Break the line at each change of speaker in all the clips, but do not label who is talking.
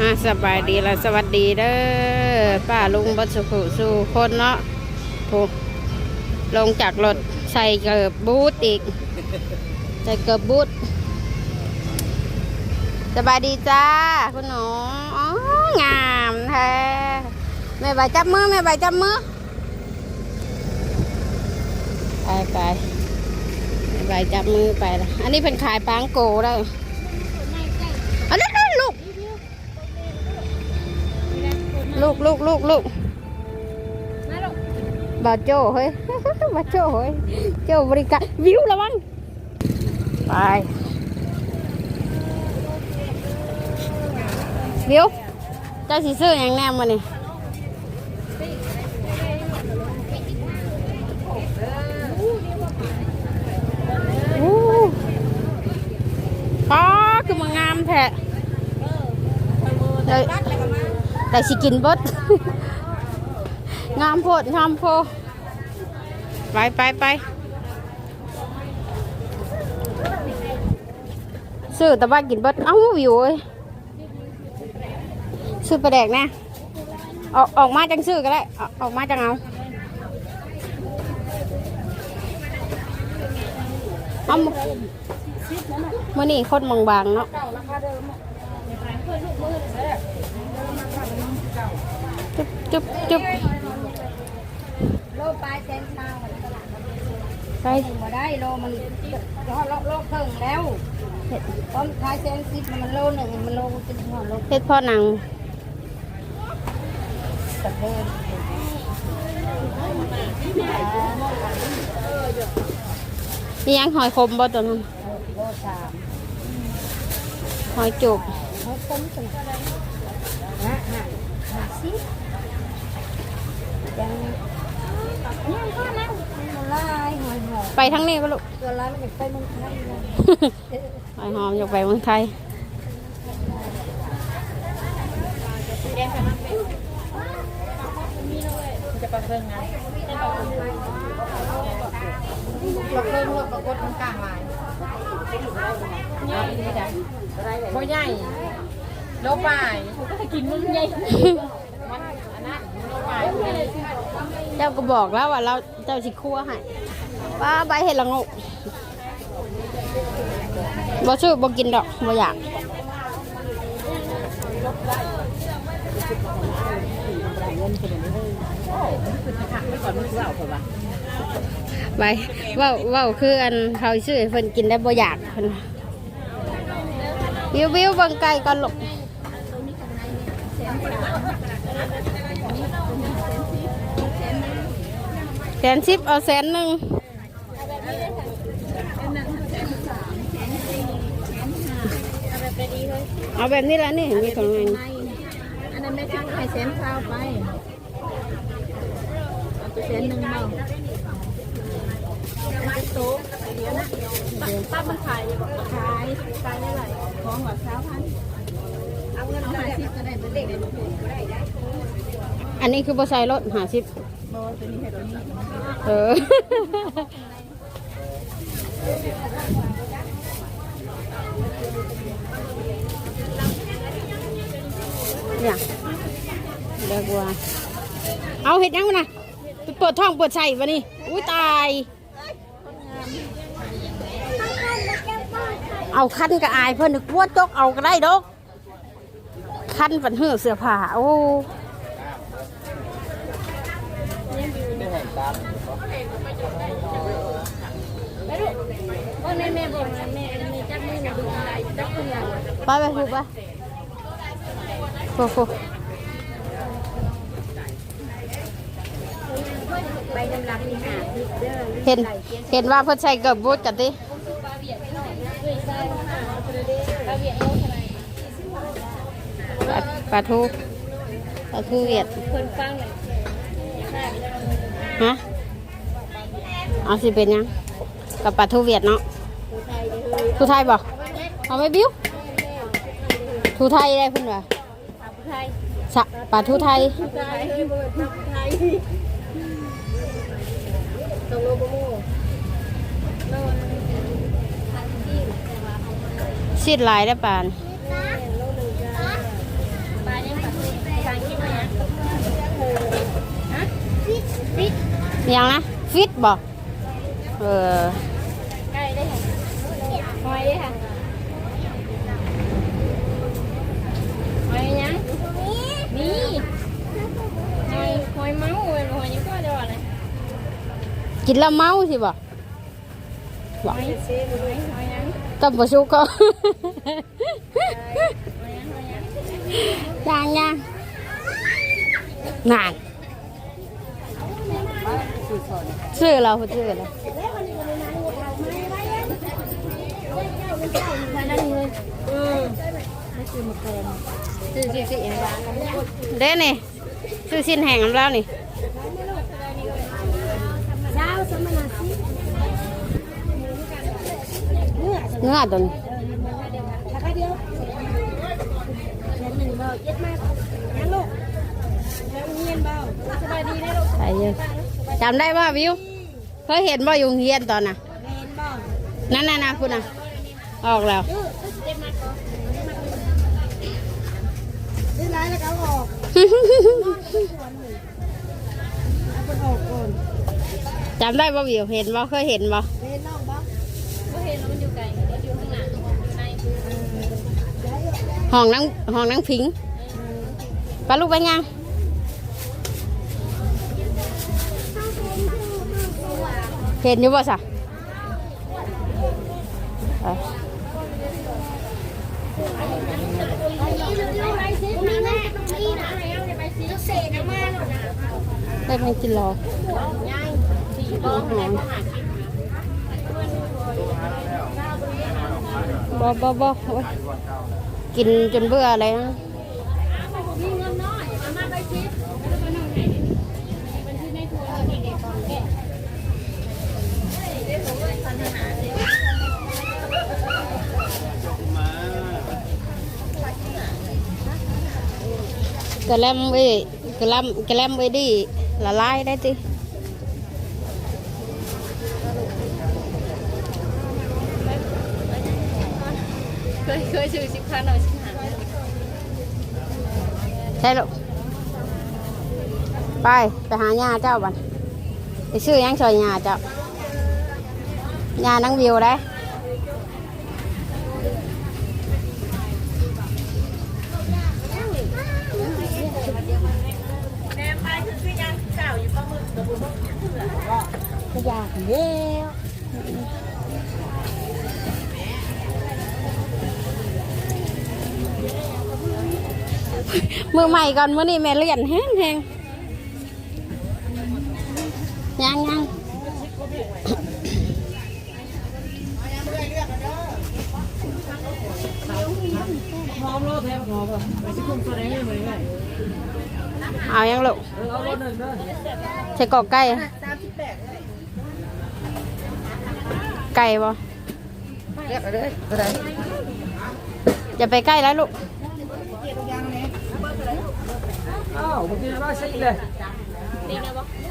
อ่าสบายดีละสวัสดีเด้อป้าลุงบัสุขุสู่คนเนาะผูกลงจากรถใส่เกิบบูทอีก ใส่เกิบบูทสบายดีจ้าคุณหนูอ๋องามแท้แม่ใบจับมือแม่ใบจับมือไปไปแม่ใบจับมือไปละอันนี้เป็นขายปังโกได้อันนี้ ลูกลูกลูกลูกลูกบาโจ้เฮ้ยบาโจ้เฮ้ยโจ้บริการวิวระวังไปวิวเจ้าสีซื้ออย่างแนมมานี่อู้ป้าคือมางามแท้เลย แต่สิกินเบดงามโพดงามโพไปไปไปซื้อแต่ว่ากินเบดเอ้าวิวเอ้ยซื้อปลาแดกนะออกออกมาจังซื้อก็ได้ออกออกมาจังเอาเอามื่อนี้คนบางๆเนาะ จุ๊บจุ๊บจุ๊บ
โลปลายแสนเช้าวันตลาด
ใส่
มาได้โลมันโลโลโลครึ่งแล้วตอนขายแสนสิบมันโลหนึ่งมันโลเป็นหัวโล
เฮ็ดพ่อหนัง
กระเทิน
นี่ยังหอยคมบ่ตัวนั้นหอยจุก
หกต้นถึงนะฮะสิ ยังยังก็นั่งมันลายหอยหอม
ไปทั้งนี้ก็ลูก
ตัวลายมันจะไปมึงไทยเลย
หอยหอมอยากไปเมืองไทย
จะประเพิ่งนะประเพิ่งหัวประกดมันกลางลายบ่ใหญ่โลปลายก็จะกินมันใหญ่
เจ้าก็บอกแล้วว่าเราเจ้าสิคั่วให้ป้าใบเห็ดละงูบ่ซื้อบ่กินดอกบ่อยากไปว่าว่าคืออันเขาซื้อเพิ่นกินได้บ่อยากเพิ่นวิววิวบังไก่ก่อนลูกแส นสิบเอาแสนหนึ่งเอาแบบนี้แล้วนี่มีของงาน
อันนั้นไม่ใช่ไข่แสนเช้าไปเอาไปแสนหนึ่งเนาะโต๊ะเดี๋ยวนะป้ามันขายขายขายได้หลายของหัวเช้าพันเอาเงินมาสิบก็ได้เป็นเด็กได้ลูกได้ได้
อันนี้คือบ่ใส่รถหาสิบเออ เนี่ยเรียกว่าเอาเห็ดยังวะนะไปเปิดท้องเปิดใส่วะนี่ อุ้ยตาย เอาคันกระอายเพื่อนนึกว่าจกเอาก็ได้ดอกคันฝันเหือเสื้อผ้า โอ้ ไปลูก
ว่าแม่แม่บอกแม่แม่มีจักมือดูอะไรจักคนอย่าง
ไปไปถูกปะโฟโฟ
ใบดำลับมีหาเห็
นเห็นว่าเพิ่นใส่เกือบบูทกันดิปลาทูปลาทูเวียด
คนฟังเลย
ฮะเอาสิเป็นยังกับปลาทูเวียดเนาะทูไทยบอกเอาไม่บิ้วทูไทยได้เพื่อนวะสะปลาทูไทย
ซีดลายได้ปานปลา
เนี่ยปลาทูไทยคิ
ดไหมฮะ
ยังนะฟิตบ่เออ
ใกล้ได้ค่ะหอยได้ค่ะหอยยังนี่หอยหอยเมาหอยหอยยังก็จะว่าอะไร
กินแล้วเมาสิบ่
หอยเซ่หอยหอยยัง
ต้มปลาชุกก็
หอยยังหอยยัง
ย่างย่างนาน ซื้อเราซื้อเรา
อืมไม่คือมะเขือซื้อซื้อซื้ออย่างร้านนั้นเนี่ย
เด้นี่ซื้อสิ้นแห้งของเรานี่
เช้าสมนาสิเนื้อ
เนื้อตัวนี้
ราคาเดียวเดือนหนึ่ง
จำได้ว่าวิวเคยเห็นว่ายุงเฮียนตอนน่ะ
เงียนเบา
นั่นน่ะนะคุณน่ะ ออกแล้ว
ดื้อเจ็บมากดื้อร้ายแล้วก็เอาออกเอาคนออกก่อน
จำได้ว่าวิวเห็นว่เคยเห็นว่
เห็นน้องบ่ก็เห็นแล้วมันอยู่ไกลมันอยู่ข้างหน้าใน
ห้องนั่งห้องนั่งพิงปลาลูกไปยัง เห็นอยู่ป่ะสะเอา
นี่แม่นี่นะไปซื้อเศษมาหน่อนะ
ได้ไม่กินรอ
ย่างสี่
หอมบอบอบอโอ๊ยกินจนเบื่อเลยนะ
มีเงินน้อยเอามาไปชิปมันชื่อในทัวร์เด็กๆก่อนแก
กระแลมไว้กระแลมกระแลมไว้ดิละลายได้ติ มือใหม่ก่อนมื้อนี้แม่เลี่ยนแห้งแห้งยังยัง
พร้อมรถแทบพร้อมอะไปสิคุ้มแสดงให้เหมือนไง
เอายังลูก
เออเอารถหนึ่งเด้อ
ใส่กรอกไก่ไก่บ่
เรียกอะไรก็ได้
อย่าไปใกล้แล้วลูก
อ้าวเมื่อกี้เราสิเลย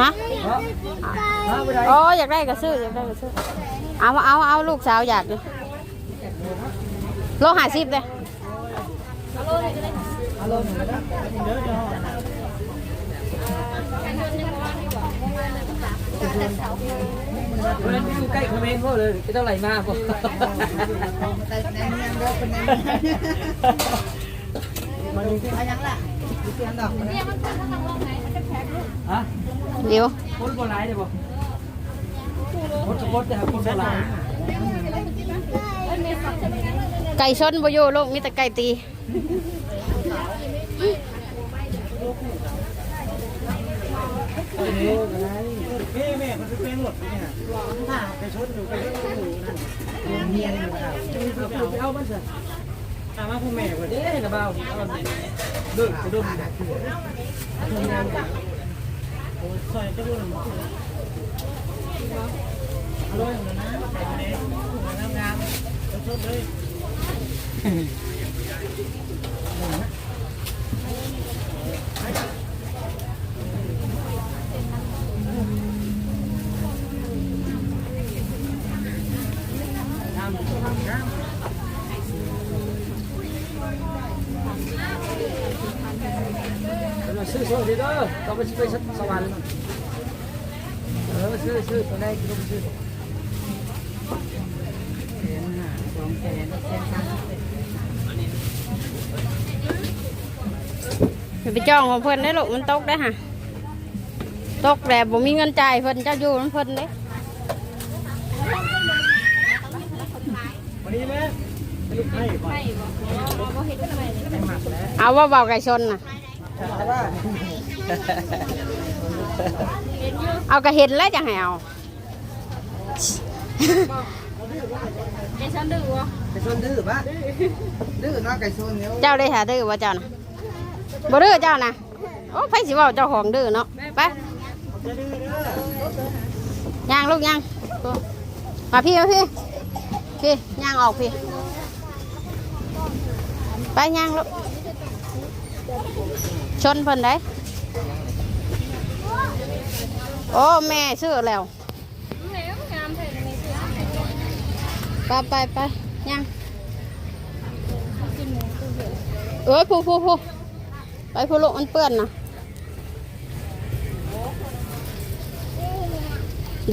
ฮะ
เนาะมาไปไหน
โอ้อยากได้ก็ซื้ออยากได้ก็ซื้อเอาเอาเอาลูกสาวอยากดิโลหะสิบเลย
เอารถหนึ่งนะเด้อเด้อเวลาที่อยู่ใกล้คอมเมนต์พวกเลยจะเท่าไหร่มากพวกมันมีที่ ฮะ
เดี๋ยว
คนโบราณเลยบ่คนสมมตินะครับคนโบราณ
ไก่ชนบ่อยู่ลูกมีแต่ไก่ตี
แม่แม่มันเป็นหมดเนี่ยไปชดอยู่ไปชดอยู่นั่นเมียนี่นะครับเอาบ้านสิถามว่าพ่อแม่ว่าเด้นะเบาเลิกจะ ดมดักหัวทำงานโอ้ซอยจะรุ่นอร่อยเหมือนนะใส่ไปเลยงามงาม ซื้อโซ่ดีเด้อต้องไปไปสวรรค์เออชื่อชื่อตัวได้กิโลชื่อแสนห้าสองแสนแสนสาม
ไปจองของเพิ่นได้อลูกมันตกได้ฮะตกแล้วบ่มีเงินจ่ายเพิ่นเจ้าอยู่มันเพิ่นเด้
วันนี้แม่ลูกให้ก่อนให้หมักแล้ว
เอาว่าเบาไก่ชนน่ะ
แต่ว่า
เอากระเห็นแล้วจะให้เอา
ไอ้ฉันดื้อวะ
ไก่ชนดื้อปะดื้อเนาะไก่ชนเนี้ย
เจ้าได้หาดื้อว่าเจ้านะบ่ดื้อเจ้านะโอ้ไผสิเว่าเจ้าของดื้อเนาะไป
จะดื้อเด้อย่าง
ลูกย่างมาพี่มาพี่พี่ย่างออกพี่ไปย่างลูก ชนเพิ่นได้โอ้แม่ซื้อแล้ว
แล้วงาไป
ไปไปย่างเอ้ยผู้ผู้ผู้ไปผู้ลูกมันเปื้อนนะ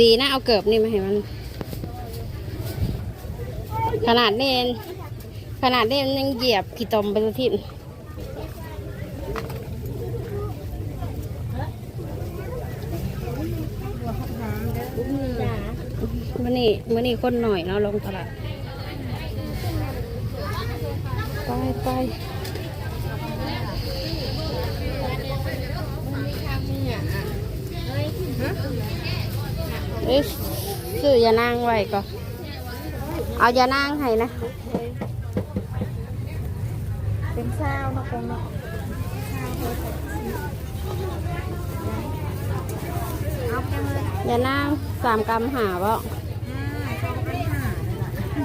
ดีนะเอาเกิบนี่มาให้มัน ขนาดนี้ขนาดนี้มันยังเหยียบขี้ตมไปทุกทิศมื่อ นี้มื่อนี้คนหน่อยเนาะลงตลาดไปไปเอ้ยซื้อยานางไว้ก่อนเอายานางให้นะ
เป็นเช้านะคงเนาะ
ยานางสามกำหาบ่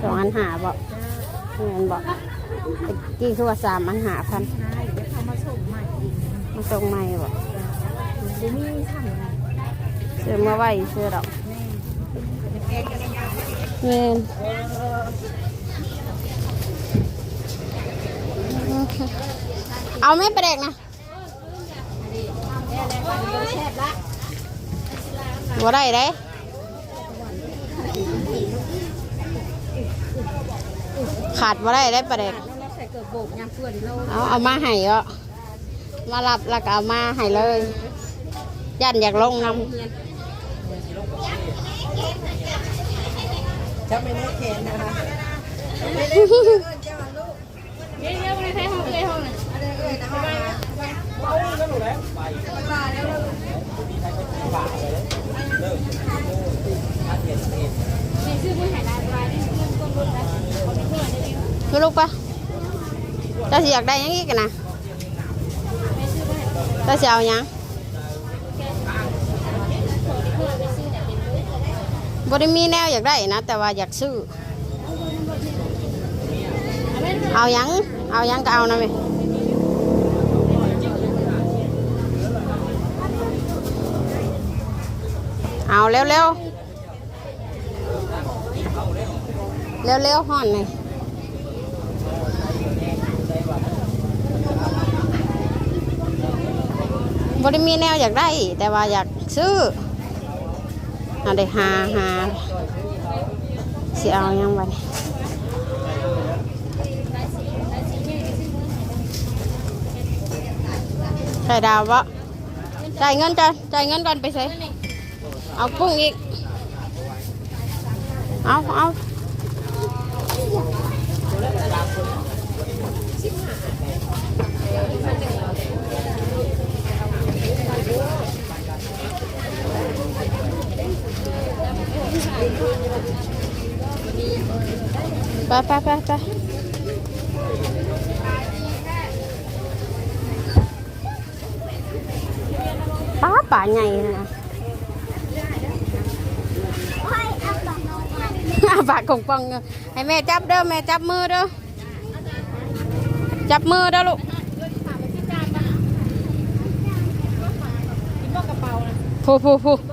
สองอันหาบ่เงินบ่ตะกี้คือว่าสามอันหาพัน
ใช่เดี๋ยวเขามาส่งใหม่อีก
มาส่งใหม่บ่
เดี๋ยวนี้ทำอะไร
ซื้อมาไว้ซื้อดอกเงินเอาไม่ประเด็กนะ
แซ่บละ
บ่ได้เด้ ขาดบ่ได้ได้ประเด็ก
แล้วเราใส่เกลือโบกยำเกลือดิโล
เอาเอามาให้ก็มารับแล้วก็เอามาให้เลยย่านอยากลงน้
จะไม่ได้แขนนะคะ
เดี๋ยวเดี๋ยวไปให้ห้องเลยห้องน่ะ
เอาแล้วหนูแล้วไป
มีชื่อผู้หายลายลายนี่เงินก้นรถแล้วเขาไม่เพื่อนเลยดิ
คือลูกปะเจ้าสิอยากได้ยังอีกนะ
ไม่ชื่อผู้หาย
เจ้าสิเอาหยัง
เพื่อนไปซื้อเชียเป็นเลย
บ่ได้มีแนวอยากได้นะ แต่ว่าอยากซื้อ เอายัง เอายังก็เอานะแม่เอาเร็วเร็วเร็วเร็วๆห่อนเลย บ่ได้มีแนวอยากได้ แต่ว่าอยากซื้อเอาได้หาหาสิเอายังบัดนี้ไข่ดาวบ่จ่ายเงินจ้ะจ่ายเงินก่อนไปใส่เอากุ้งอีก เอาเอา ไปไปไปไปป้าป่าใหญ่นะอาปากกงปองเด้อให้แม่จับเด้อแม่จับมือเด้อจับมือเด้อลูกผู้ผู้ผู้โอ้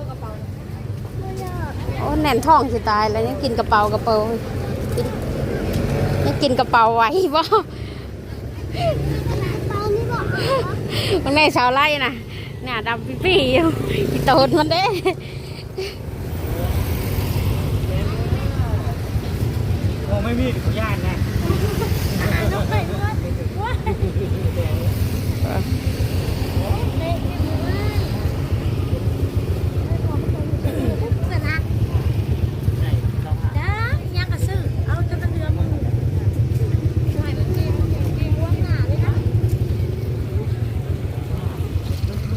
แน่นท้องสิตายแล้วยังกินกระเป๋ากระเป๋ากินยังกินกระเป๋าไหวบ่มันในสาวไล่นะหน้าดำปี้ๆอยู่อีโตนมันเด้
โอ้ไม่มีขอญาตินะ
ลูกไปด้วยว้าเละที่มือสนะ
ใช่เราหา
จ้ายังกระซื้อเอาจนกระเดือมึงช่วยมันกินกินว่างหนาเลยนะ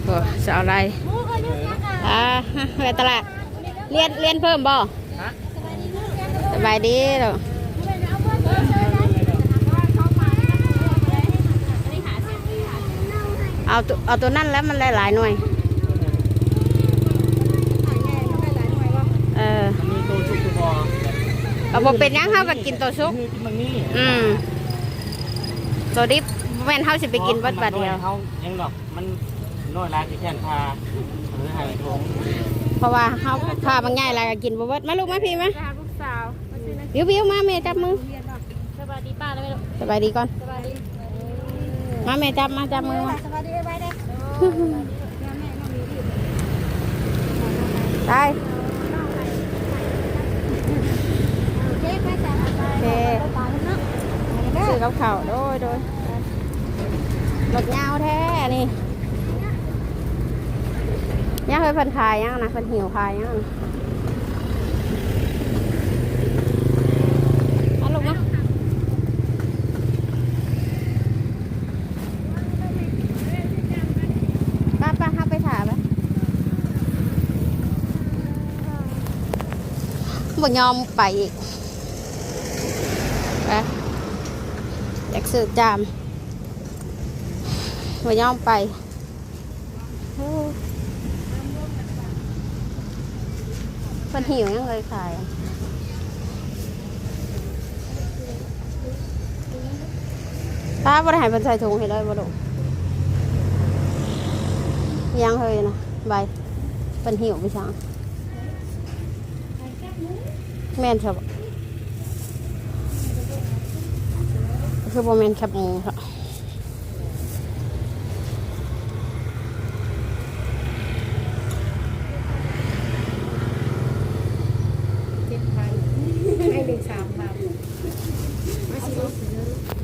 โอ้จะเอาอะ ไร
หมูก็ยุ่งยากอ่า
ไปตลาดเรียนเรียนเพิ่มบ่สบายดีเหรอ
เอาตั
วเอาตัวนั่นแล้วมันหลายๆหน่วย
เขาได้หลายหน่วยว่า
เออ
มันตัวชุบ
เอาบ่เป็นยังเฮาก็กินตัวซุก
อืม
ตัวดิบแม่นเฮาสิไปกินเบิดบาดเดียว
ยังดอกมัน น้อยลายที่แค่นพาหรือหายทง
เพราะว่าเฮาพาบางง่ายแล้วก็กินบ่เบิดมาลูกมาพี่มา
หาลูกสาวมาซื้อนะ
บิวบิวมาแม่จับมือ
เรียนหรอกสบายดีป้าแล้วไหมลูก
สบายดีก่อน
สบายดี
มาแม่จับมาจับมือมา
สบายดีไปได้แม่แม่น้องมีดี
ได้
เค้กไปจ้ะไปไปเนาะ
ซื้อกับข้าวโดยโดยรถยาวแท้นี่ ยังเคยเพิ่นขายยังนะเพิ่นหิวขายยังนะมาลูกมาป้าป้าห้าไปถามไหมบ่ยอมไปอีกไปอยากสืบจามบ่ยอมไปโอ้ เพิ่นหิวยังเลยขายป้าบ่ได้ให้เพิ่นใส่ถุงให้เลยบ่ลูกยังเฮยนะใบเพิ่นหิวไปช่างแม่นครับคือบ่แม่นแคบหมูครับ
เจ็ดพันให้หนึ่งสามพันมาสิลูก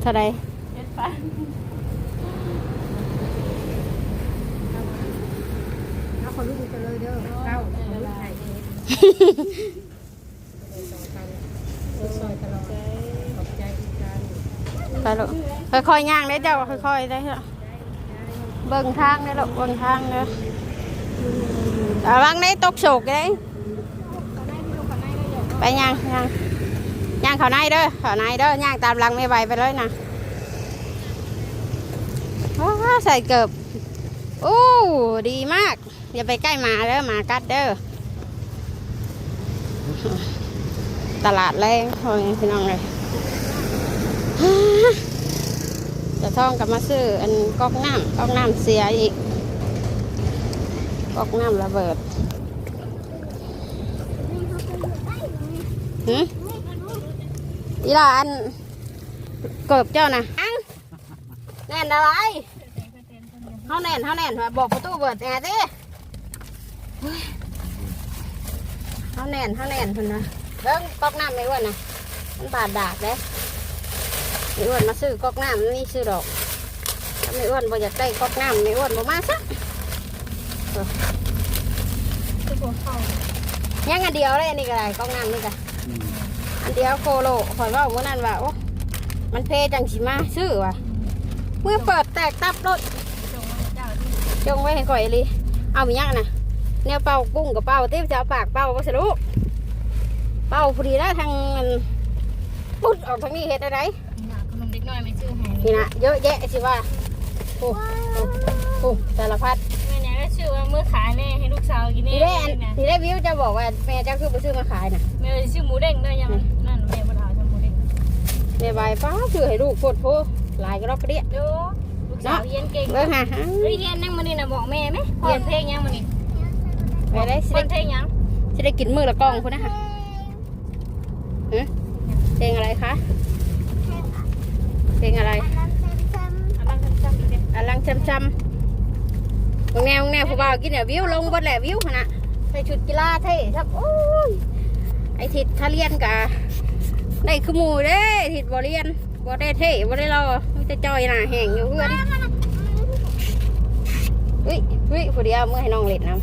เท่าไร
เจ็ดพันเอาคนลูกจะเลยเด้อเก้าคนลูกไทยซอยตลอดขอบใจอีกการ
ไปลูกค่อยๆย่างได้เจ้าค่อยๆได้เถอะเบิ่งทางได้ลูกเบิ่งทางเด้อระวังได้ตกโศกได้ไปย่างย่างย่างเขาในเด้อเขาในเด้อย่างตามลังไม่ไหวไปเลยนะว้าวใส่เกือบโอ้ดีมาก อย่าไปใกล้หมาเด้อหมากัดเด้อตลาดแรงโอ้ยพี่น้องเลยจะท่องกับมาซื้ออันก๊อกน้ำก๊อกน้ำเสียอีกก๊อกน้ำระเบิดหืม อีหลาอันเกิบเจ้านะอังแน่นอะไรเขาแน่นเขาแน่นว่าบอกประตูเบิดแอร์ดิเฮ้ยเขาแน่นเขาแน่นคนนะเบิ้งก๊อกน้ำไม่อ้วนนะมันบาดดากเด้ไม่อ้วนมาซื้อก๊อกน้ำนี่ซื้อดอกถ้าไม่อ้วนบ่อยากได้ก๊อกน้ำไม่อ้วนบ่มาซะเออ
คือหัวเข่า
ยังอันเดียวเลยอันนี้ก็ได้ก๊อกน้ำนี่ก็อัน เดียวโคโลคอยเว่าเมื่อนั้นว่าโอ้มันเพจังสิมาซื้อว่ะเมื่อเปิดแตกตับรถ
จงมาเจ้าที่
จงไว้ให้ข่อยเลยเอามียังนะแนวเป่ากุ้งกับเป่าเต้จะเอาปากเป่าวัสดุเป่าพอดีแล้วทางมันปุ๊ดออกทางนี้เห็ดอะไร
ขนมเด็กน้อยไม่ซื้อให้
นี่นะเยอะแยะสิว่าโอ้โอ้โอ้สารพัด
แม่เนี่ยก็ชื่อว่าเมื่อขายแน่ให้ลูกสาวกิน
ที
แน่
ได้อันทีได้วิวจะบอกว่าแม่เจ้าคือไปซื้อมาขายน่ะ
แม่เลยชื่อหมูเด้งด้วยยังนั่นแม่บ่ถามชื่อหมูเด้ง
แม่ใบายป้าซื้อให้ลูกโคตรโพหลายก็รอบกระเดีย
ดูลูกสาวเรียนเก่ง
เบิ่งหา
เฮ้ยเรียนนั่งมานี่นะบอกแม่ไหมเรียนเพลงยังมานี่
ไปได้สิ
เรียนเพ
ได้
ลงยัง
สิได้กินมือละกล่องคนนะคะฮะเพลงอะไรคะเพลงอะไร
อันนั้นจำๆเลย
อลังจำจำมึงแนวมึงแนวผู้บ่าวกินเนี่ยวิวลงบนแหละวิวขนาดใส่ชุดกีฬาเท่ครับโอ้ยไอทิดถ้าเรียนกะ ได้ขโมูเด้ทิดบ่เรียนบ่ได้เท่บ่ได้รอมีแต่จอยหน้าแห้งอยู่เพื่อนเฮ้ยเฮ้ยผู้เดียวเมื่อให้น้องเล่นน้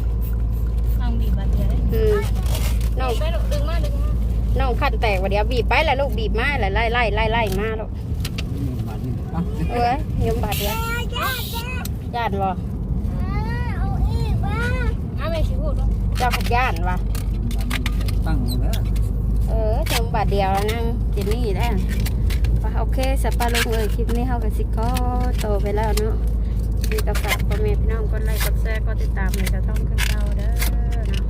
น้องบีบบาดเดียวเลยำ
อืมน้อง
ไปลูกดึงมาดึงมา
น้องขั้นแตกว่าเดียวบีบไปแล้วลูกบีบมาแล้วไล่ไล่ไล่ไล่มาลูก
บาทนี่อะ
เอ้ยยมบาดเดียวย่านบ่
อ้าวไม่ชิพูดลูก
เจ้าขัดย่านวะ
ตั้งแล้ว
เออยมบาดเดียวแล้วนั่งจินนี่ได้ว่าโอเคสัปปะลุงเอ้ยคลิปนี้เขากับสิขอโตไปแล้วเนาะมีกระฝากพ่อแม่พี่น้องกดไลค์กดแชร์กดติดตามเลยจะต้องขึ้นเต้าเด้อเนาะ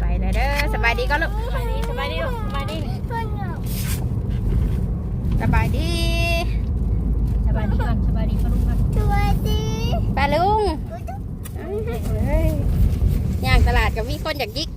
ไปเลยเด้อสบายดีก็ลูก
สบายดีสบายดีลูกสบายดี
สบายดี
สบายดีก่อนสบายดีก่อนลูกก่อน
ป้าลุงเอ้ยย่างตลาดก็มีคนอยากยิก